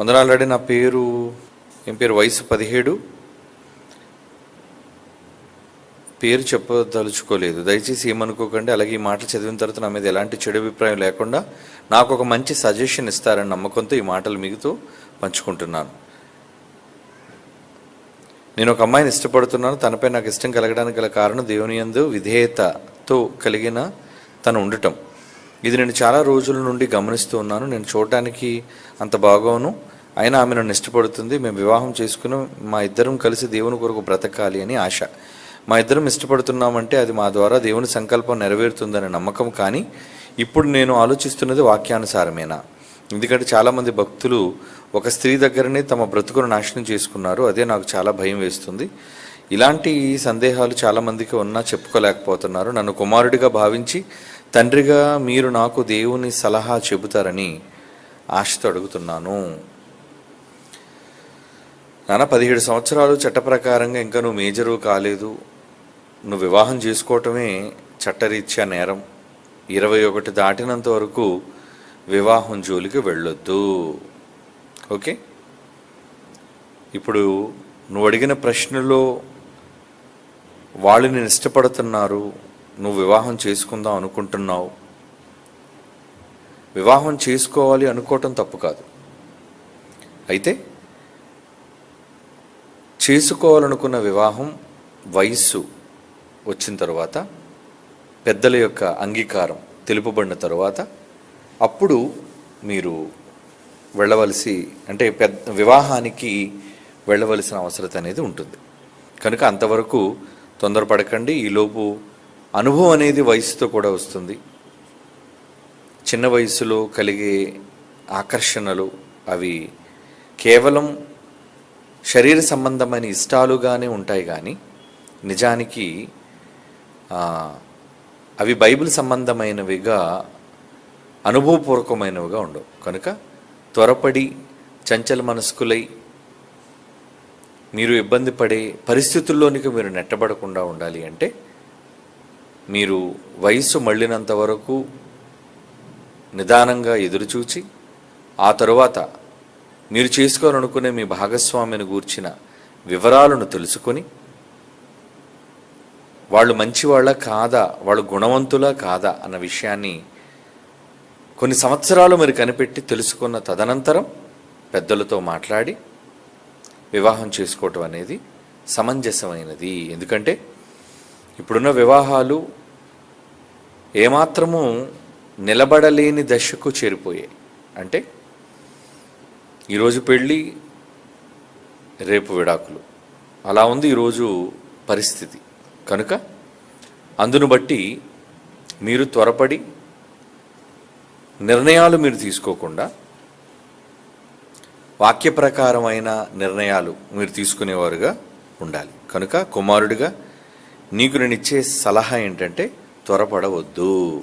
వందనాలు ఆల్రెడీ నా పేరు ఏం పేరు వయసు పదిహేడు. పేరు చెప్పదలుచుకోలేదు. దయచేసి ఏమనుకోకండి అలాగే ఈ మాటలు చదివిన తర్వాత నా మీద ఎలాంటి చెడు అభిప్రాయం లేకుండా నాకు ఒక మంచి సజెషన్ ఇస్తారని నమ్మకంతో ఈ మాటలు మీతో పంచుకుంటున్నాను. నేను ఒక అమ్మాయిని ఇష్టపడుతున్నాను. తనపై నాకు ఇష్టం కలగడానికి గల కారణం దేవుని యందు విధేయతతో కలిగిన తను ఉండటం. ఇది నేను చాలా రోజుల నుండి గమనిస్తూ ఉన్నాను. నేను చూడటానికి అంత బాగోను. అయినా ఆమె నన్ను ఇష్టపడుతుంది. మేము వివాహం చేసుకుని మా ఇద్దరం కలిసి దేవుని కొరకు బ్రతకాలి అని ఆశ. మా ఇద్దరం ఇష్టపడుతున్నామంటే అది మా ద్వారా దేవుని సంకల్పం నెరవేరుతుందనే నమ్మకం కానీ ఇప్పుడు నేను ఆలోచిస్తున్నది వాక్యానుసారమేనా? ఎందుకంటే చాలామంది భక్తులు ఒక స్త్రీ దగ్గరనే తమ బ్రతుకును నాశనం చేసుకున్నారు. అదే నాకు చాలా భయం వేస్తుంది. ఇలాంటి సందేహాలు చాలామందికి ఉన్నా చెప్పుకోలేకపోతున్నారు. నన్ను కుమారుడిగా భావించి తండ్రిగా మీరు నాకు దేవుని సలహా చెబుతారని ఆశతో అడుగుతున్నాను. నాన్న పదిహేడు సంవత్సరాలు చట్ట ప్రకారంగా ఇంకా నువ్వు మేజరు కాలేదు. నువ్వు వివాహం చేసుకోవటమే చట్టరీత్యా నేరం. ఇరవై ఒకటి దాటినంత వరకు వివాహం జోలికి వెళ్ళొద్దు. ఓకే? ఇప్పుడు నువ్వు అడిగిన ప్రశ్నలో వాళ్ళు నేను ఇష్టపడుతున్నారు. నువ్వు వివాహం చేసుకుందాం అనుకుంటున్నావు. వివాహం చేసుకోవాలి అనుకోవటం తప్పు కాదు. అయితే చేసుకోవాలనుకున్న వివాహం వయస్సు వచ్చిన తర్వాత పెద్దల యొక్క అంగీకారం తెలుపబడిన తర్వాత అప్పుడు మీరు వెళ్ళవలసి అంటే పెద్ద వివాహానికి వెళ్ళవలసిన అవసరత అనేది ఉంటుంది. కనుక అంతవరకు తొందరపడకండి. ఈలోపు అనుభవం అనేది వయసుతో కూడా వస్తుంది. చిన్న వయసులో కలిగే ఆకర్షణలు అవి కేవలం శరీర సంబంధమైన ఇష్టాలుగానే ఉంటాయి కానీ నిజానికి అవి బైబిల్ సంబంధమైనవిగా అనుభవపూర్వకమైనవిగా ఉండవు. కనుక త్వరపడి చంచల మనస్కులై మీరు ఇబ్బంది పడే పరిస్థితుల్లోనికి మీరు నెట్టబడకుండా ఉండాలి అంటే మీరు వయస్సు మళ్ళినంత వరకు నిదానంగా ఎదురుచూచి ఆ తరువాత మీరు చేసుకోవాలనుకునే మీ భాగస్వామిని గూర్చిన వివరాలను తెలుసుకొని వాళ్ళు మంచివాళ్ళ కాదా వాళ్ళు గుణవంతులా కాదా అన్న విషయాన్ని కొన్ని సంవత్సరాలు మీరు కనిపెట్టి తెలుసుకున్న తదనంతరం పెద్దలతో మాట్లాడి వివాహం చేసుకోవటం అనేది సమంజసమైనది. ఎందుకంటే ఇప్పుడున్న వివాహాలు ఏమాత్రము నిలబడలేని దశకు చేరిపోయాయి. అంటే ఈరోజు పెళ్ళి రేపు విడాకులు. అలా ఉంది ఈరోజు పరిస్థితి. కనుక అందును బట్టి మీరు త్వరపడి నిర్ణయాలు మీరు తీసుకోకుండా వాక్య ప్రకారమైన నిర్ణయాలు మీరు తీసుకునేవారుగా ఉండాలి. కనుక కుమారుడిగా నీకు నేను ఇచ్చే సలహా ఏంటంటే త్వరపడవద్దు.